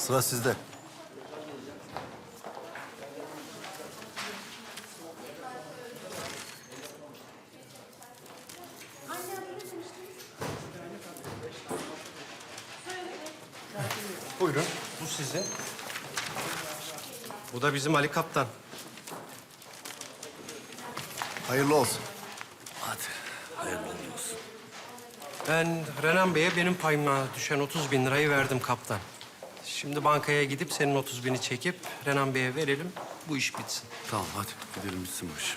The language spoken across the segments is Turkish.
Sıra sizde. Buyurun, bu sizin. Bu da bizim Ali Kaptan. Hayırlı olsun. Hadi hayırlı olsun. Ben Renan Bey'e benim payımla düşen 30 bin lirayı verdim kaptan. Şimdi bankaya gidip senin 30 bini çekip Renan Bey'e verelim, bu iş bitsin. Tamam hadi gidelim bitsin bu iş.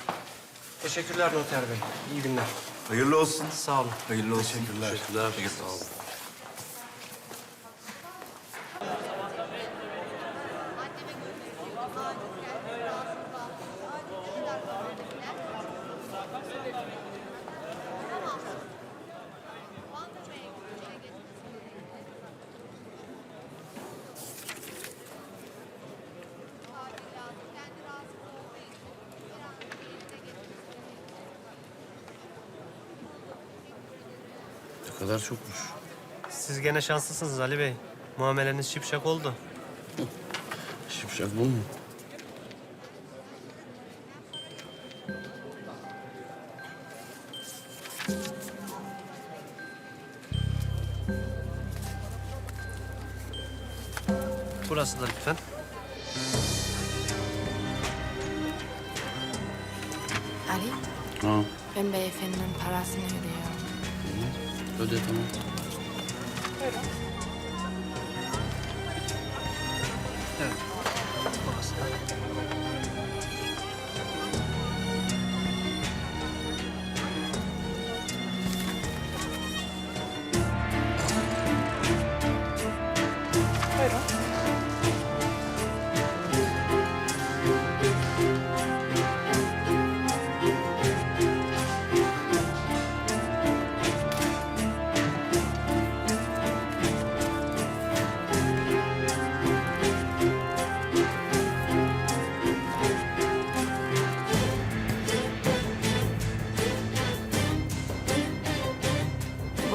Teşekkürler Noter Bey, iyi günler. Hayırlı olsun. Sağ olun. Hayırlı olsun. Teşekkürler. Teşekkürler. Sağ olun. Ne kadar çokmuş. Siz gene şanslısınız Ali Bey. Muameleniz şipşak oldu. Şipşak bu mu? Burası da lütfen. Ali, Ha. ben beyefendinin parasını ödüyorum. Öde tamam. Burası da. Bunlar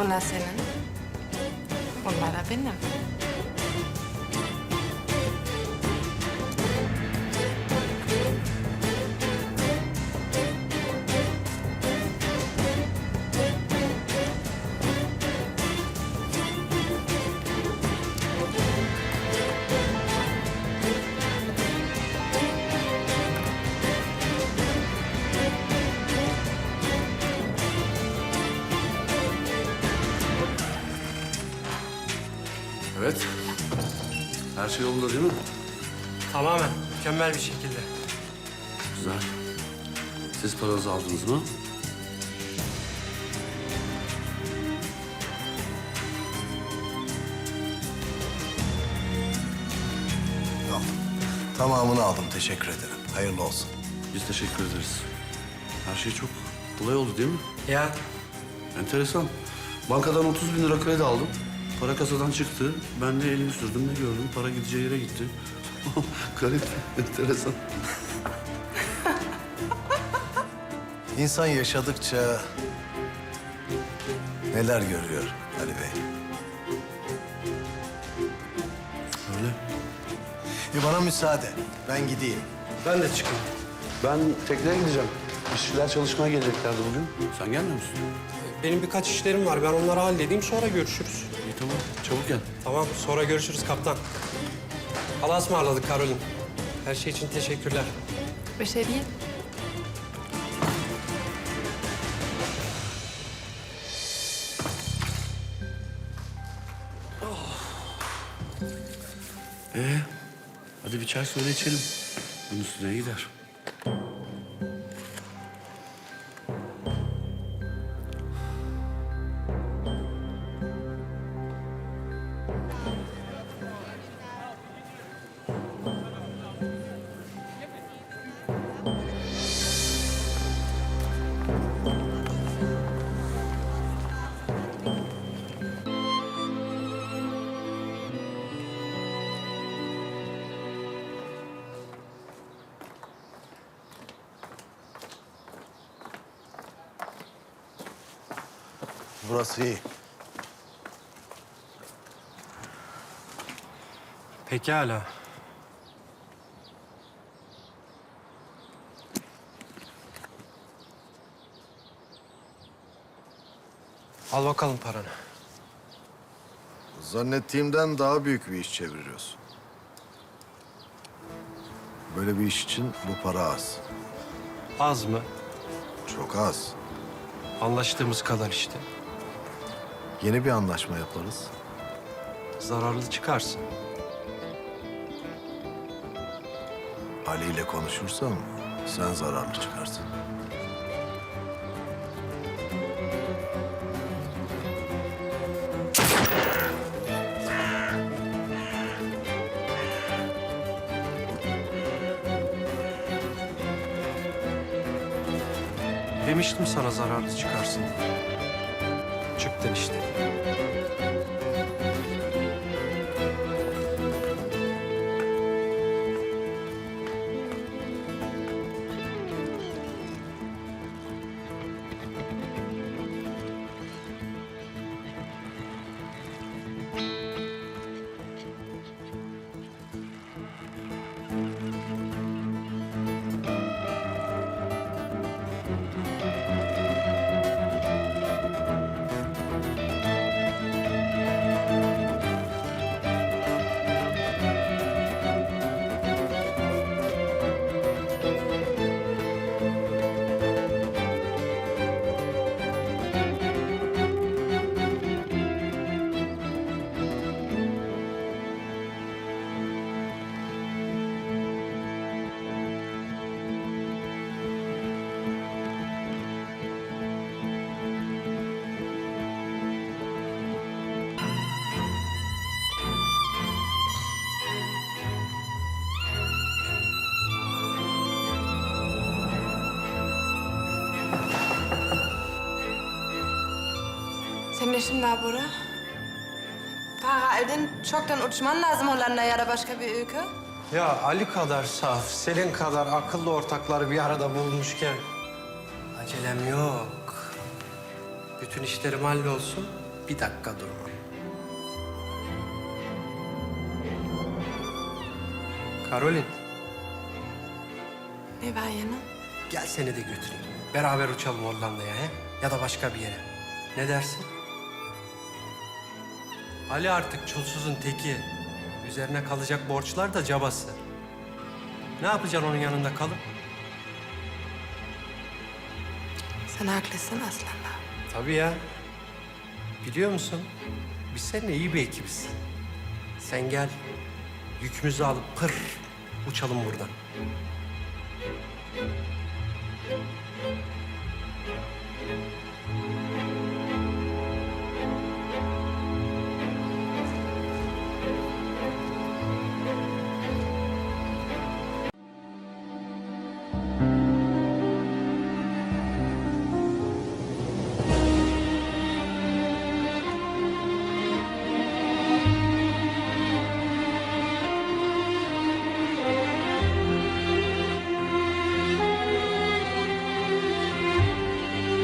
senin. Bunlar Her şey yolunda değil mi? Tamamen, mükemmel bir şekilde. Güzel. Siz paranızı aldınız mı? Tamam. Tamamını aldım. Teşekkür ederim. Hayırlı olsun. Biz teşekkür ederiz. Her şey çok kolay oldu değil mi? Ya Enteresan. Bankadan 30 bin lira kredi aldım. Para kasadan çıktı. Ben de elimi sürdüm ne gördüm? Para gideceği yere gitti. Garip, enteresan. İnsan yaşadıkça neler görüyor Ali Bey. Öyle. E bana müsaade. Ben gideyim. ben de çıkayım. Ben tekneye gideceğim. İşçiler çalışmaya geleceklerdi bugün. Sen gelmiyor musun? Benim birkaç işlerim var, ben onları halledeyim sonra görüşürüz. İyi tamam. Çabuk gel. Tamam, sonra görüşürüz kaptan. Allah'a ısmarladık Karolin. Her şey için teşekkürler. Bir şey değil. Ee, hadi bir çay söyle içelim. Bunun üstüne gider. Burası. Pekala. Al bakalım paranı. Zannettiğimden daha büyük bir iş çeviriyorsun. Böyle bir iş için bu para az. Az mı? Çok az. Anlaştığımız kadar işte. Yeni bir anlaşma yaparız. Zararlı çıkarsın. Ali ile konuşursam sen zararlı çıkarsın. Demiştim sana zararlı çıkarsın. Çıktın işte. Ne Bora? Para çoktan uçman lazım Hollanda ya da başka bir ülke. Ya Ali kadar saf, Selin kadar akıllı ortakları bir arada bulmuşken acelem yok. Bütün işlerim hallolsun, bir dakika durma. Karolin, Ne var yine? gel seni de götüreyim. Beraber uçalım Hollanda'ya he? Ya da başka bir yere. Ne dersin? Ali artık çulsuzun teki. Üzerine kalacak borçlar da cabası. Ne yapacaksın onun yanında kalıp? Sen haklısın aslında. Tabii ya. Biliyor musun? Biz seninle iyi bir ekibiz. Sen gel, yükümüzü alıp pır uçalım buradan.